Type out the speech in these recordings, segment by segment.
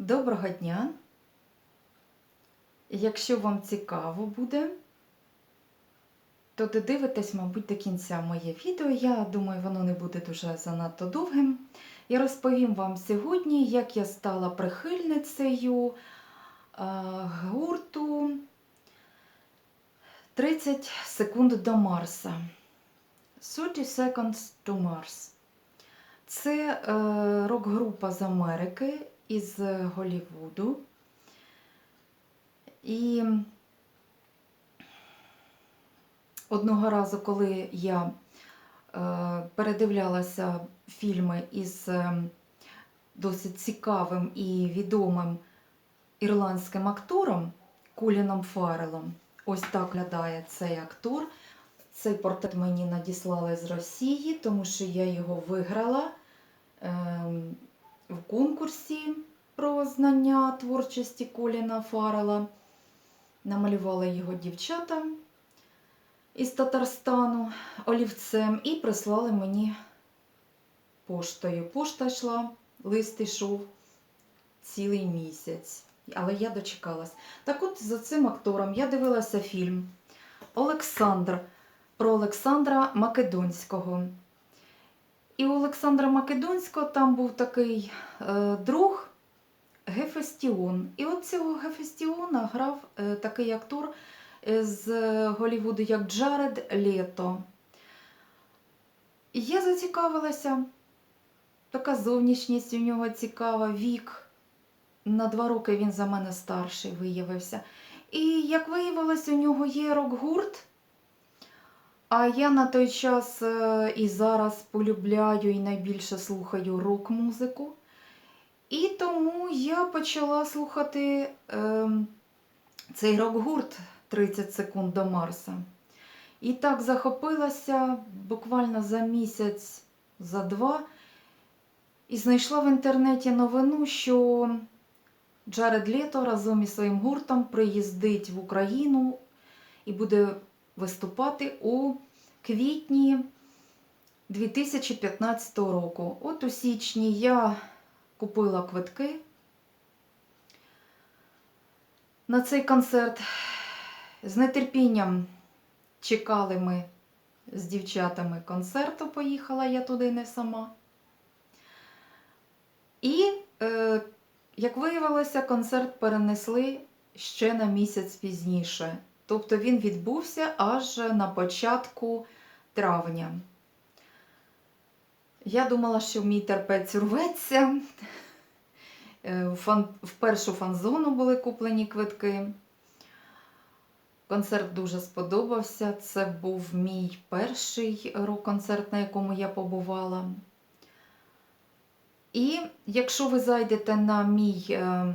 Доброго дня! Якщо вам цікаво буде, то додивитесь, мабуть, до кінця моє відео. Я думаю, воно не буде дуже занадто довгим. Я розповім вам сьогодні, як я стала прихильницею гурту 30 секунд до Марса. 30 Seconds to Mars. Це е, рок-група з Америки із Голлівуду. І одного разу, коли я е, передивлялася фільми із е, досить цікавим і відомим ірландським актором Куліном Фарелом, ось так глядає цей актор. Цей портрет мені надіслали з Росії, тому що я його виграла ем, конкурсі про знання творчості Коліна Фарела. Намалювала його дівчата із Татарстану олівцем і прислали мені поштою. Пошта йшла, лист йшов цілий місяць. Але я дочекалась. Так от за цим актором я дивилася фільм Олександр про Олександра Македонського. І у Олександра Македонського там був такий е, друг Гефестіон. І от цього Гефестіона грав е, такий актор е, з Голлівуду, як Джаред Лето. І я зацікавилася. Така зовнішність у нього цікава, вік. На два роки він за мене старший виявився. І як виявилось, у нього є рок-гурт. А я на той час е, і зараз полюбляю і найбільше слухаю рок-музику. І тому я почала слухати е, цей рок-гурт 30 секунд до Марса. І так захопилася буквально за місяць, за два, і знайшла в інтернеті новину, що Джаред Лето разом із своїм гуртом приїздить в Україну і буде виступати у квітні 2015 року. От у січні я купила квитки на цей концерт. З нетерпінням чекали ми з дівчатами концерту, поїхала я туди не сама. І, е, як виявилося, концерт перенесли ще на місяць пізніше. Тобто він відбувся аж на початку травня. Я думала, що мій терпець урветься. Е, в першу фан-зону були куплені квитки. Концерт дуже сподобався. Це був мій перший рок-концерт, на якому я побувала. І якщо ви зайдете на мій е,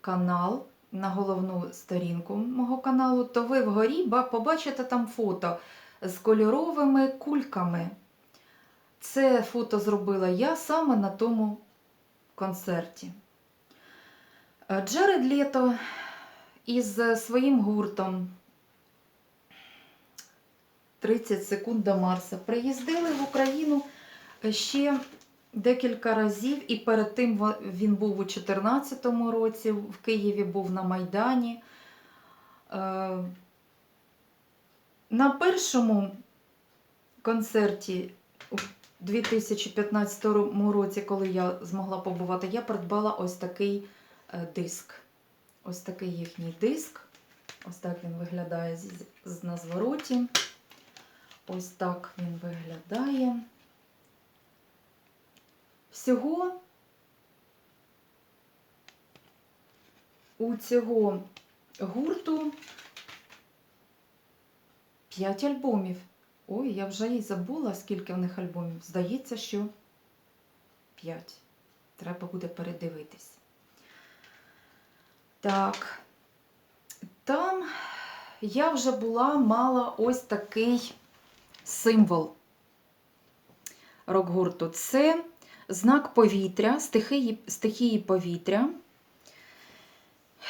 канал, на головну сторінку мого каналу, то ви вгорі побачите там фото з кольоровими кульками. Це фото зробила я саме на тому концерті. Е, Джаред Лето із своїм гуртом 30 секунд до Марса приїздили в Україну ще декілька разів, і перед тим він був у 2014 році, в Києві був на Майдані. Е, На першому концерті у 2015 році, коли я змогла побувати, я придбала ось такий е, диск. Ось такий їхній диск. Ось так він виглядає на звороті. Ось так він виглядає. Всього у цього гурту 5 альбомів. Ой, я вже і забула, скільки в них альбомів. Здається, що 5. Треба буде передивитись. Так. Там я вже була, мала ось такий символ рок-гурту. Це знак повітря, стихії, стихії повітря.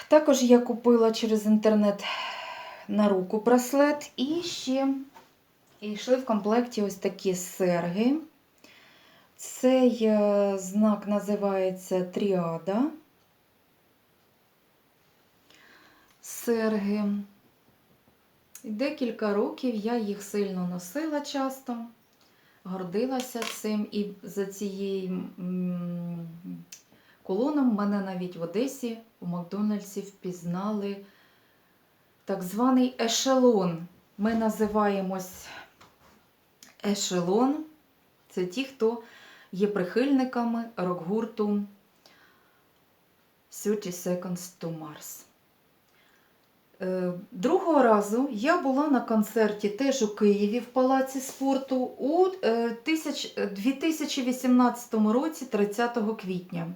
Також я купила через інтернет на руку браслет і ще і йшли в комплекті ось такі серги. Цей е, знак називається тріада. серги. Декілька років я їх сильно носила часто, гордилася цим. І за цією колоном мене навіть в Одесі у Макдональдсі впізнали так званий ешелон. Ми називаємось ешелон. Це ті, хто є прихильниками рок-гурту 30 Seconds to Mars. Е, Другого разу я була на концерті теж у Києві в Палаці спорту у е, 2018 році, 30 квітня.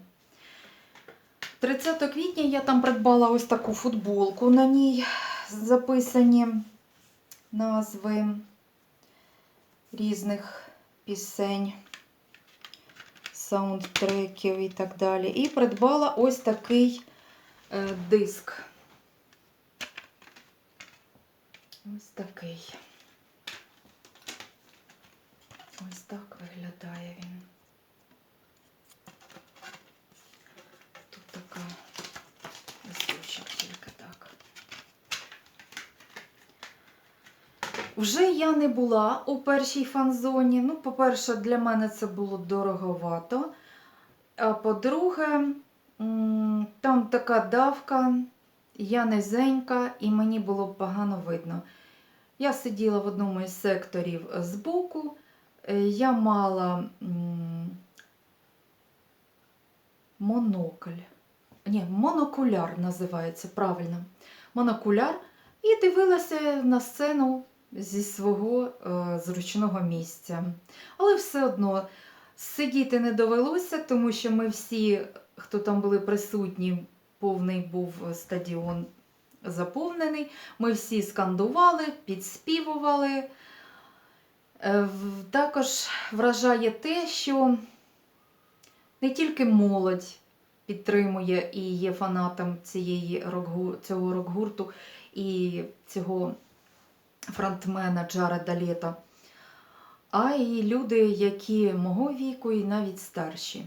30 квітня я там придбала ось таку футболку. На ній записані назви різних пісень, саундтреків і так далі. І придбала ось такий е, диск. Ось такий. Ось так виглядає він. Тут така листочок тільки так. Вже я не була у першій фан-зоні. Ну, по-перше, для мене це було дороговато. А по-друге, там така давка, я низенька, і мені було погано видно. Я сиділа в одному із секторів збоку. Е, Я мала монокль. Ні, монокуляр називається правильно. Монокуляр. І дивилася на сцену зі свого е, зручного місця. Але все одно сидіти не довелося, тому що ми всі, хто там були присутні, повний був стадіон заповнений. Ми всі скандували, підспівували. Е, Також вражає те, що не тільки молодь підтримує і є фанатом цієї цього рок-гурту і цього фронтмена Джареда Лето, а й люди, які мого віку і навіть старші.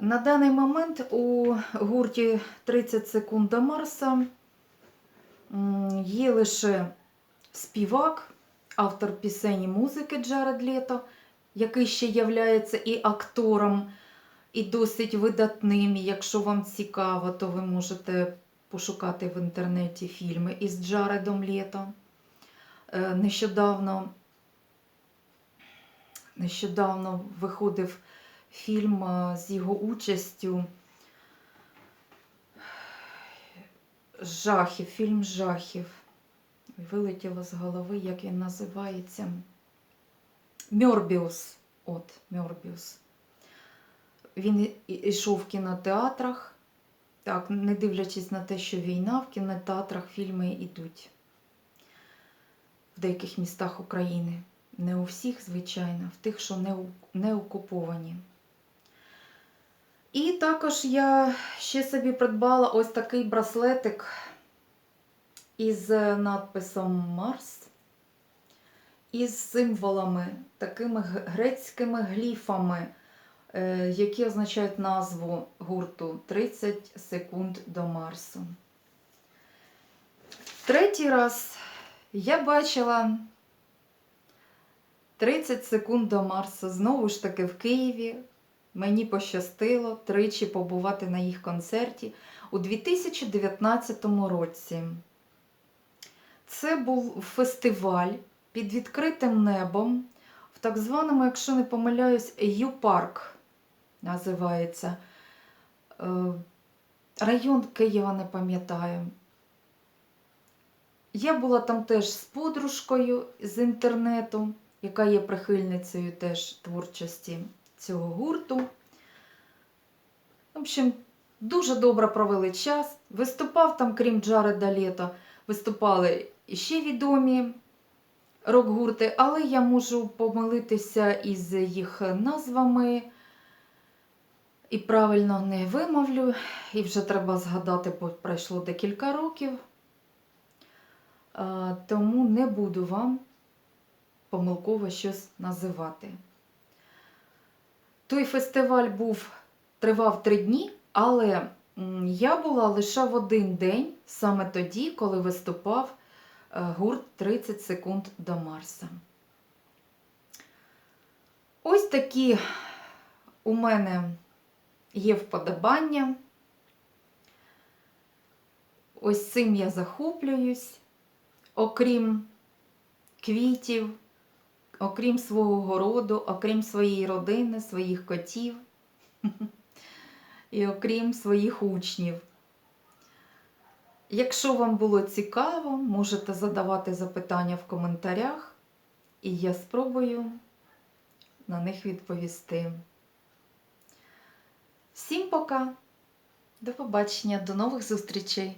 На даний момент у гурті 30 секунд до Марса є лише співак, автор пісень і музики Джаред Лето, який ще являється і актором, і досить видатним. Якщо вам цікаво, то ви можете пошукати в інтернеті фільми із Джаредом Лето. Е, Нещодавно, нещодавно виходив фільм е, з його участю. Жахів, фільм жахів. Вилетіло з голови, як він називається. Мьорбіус. От, Мьорбіус. Він йшов в кінотеатрах. Так, не дивлячись на те, що війна, в кінотеатрах фільми йдуть в деяких містах України. Не у всіх, звичайно, в тих, що не окуповані. І також я ще собі придбала ось такий браслетик із надписом Марс, із символами, такими грецькими гліфами, е, які означають назву гурту 30 секунд до Марсу. Третій раз я бачила 30 секунд до Марсу знову ж таки в Києві. Мені пощастило тричі побувати на їх концерті у 2019 році. Це був фестиваль під відкритим небом в так званому, якщо не помиляюсь, Ю-парк називається. Е, Район Києва не пам'ятаю. Я була там теж з подружкою з інтернету, яка є прихильницею теж творчості цього гурту. В общем, дуже добре провели час. Виступав там, крім Джареда Лето, виступали ще відомі рок-гурти, але я можу помилитися із їх назвами і правильно не вимовлю. І вже треба згадати, бо пройшло декілька років. Тому не буду вам помилково щось називати. Той фестиваль був, тривав три дні, але Я була лише в один день, саме тоді, коли виступав е, гурт 30 секунд до Марса. Ось такі у мене є вподобання. Ось цим я захоплююсь, окрім квітів, окрім свого городу, окрім своєї родини, своїх котів і окрім своїх учнів. Якщо вам було цікаво, можете задавати запитання в коментарях, і я спробую на них відповісти. Всім пока! До побачення, до нових зустрічей!